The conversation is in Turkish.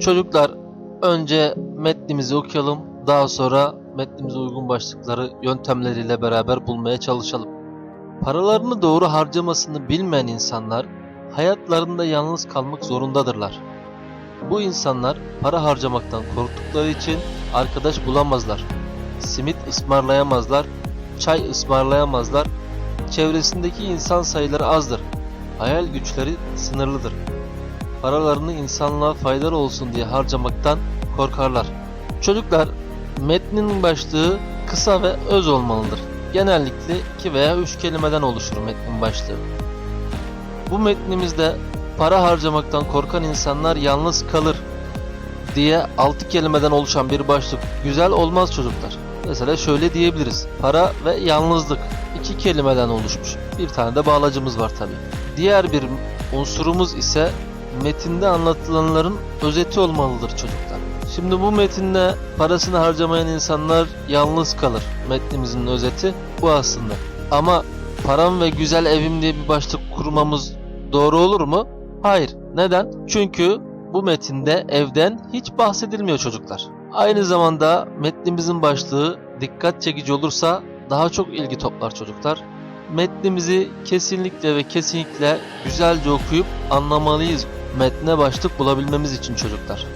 Çocuklar önce metnimizi okuyalım. Daha sonra metnimize uygun başlıkları yöntemleriyle beraber bulmaya çalışalım. Paralarını doğru harcamasını bilmeyen insanlar hayatlarında yalnız kalmak zorundadırlar. Bu insanlar para harcamaktan korktukları için arkadaş bulamazlar. Simit ısmarlayamazlar, çay ısmarlayamazlar. Çevresindeki insan sayıları azdır. Hayal güçleri sınırlıdır. Paralarını insanlığa faydalı olsun diye harcamaktan korkarlar. Çocuklar, metnin başlığı kısa ve öz olmalıdır. Genellikle iki veya üç kelimeden oluşur metnin başlığı. Bu metnimizde para harcamaktan korkan insanlar yalnız kalır diye 6 kelimeden oluşan bir başlık güzel olmaz çocuklar. Mesela şöyle diyebiliriz. Para ve yalnızlık iki kelimeden oluşmuş. Bir tane de bağlacımız var tabi. Diğer bir unsurumuz ise metinde anlatılanların özeti olmalıdır çocuklar. Şimdi bu metinde parasını harcamayan insanlar yalnız kalır. Metnimizin özeti bu aslında. Ama param ve güzel evim diye bir başlık kurmamız doğru olur mu? Hayır. Neden? Çünkü bu metinde evden hiç bahsedilmiyor çocuklar. Aynı zamanda metnimizin başlığı dikkat çekici olursa daha çok ilgi toplar çocuklar. Metnimizi kesinlikle ve kesinlikle güzelce okuyup anlamalıyız metne başlık bulabilmemiz için çocuklar.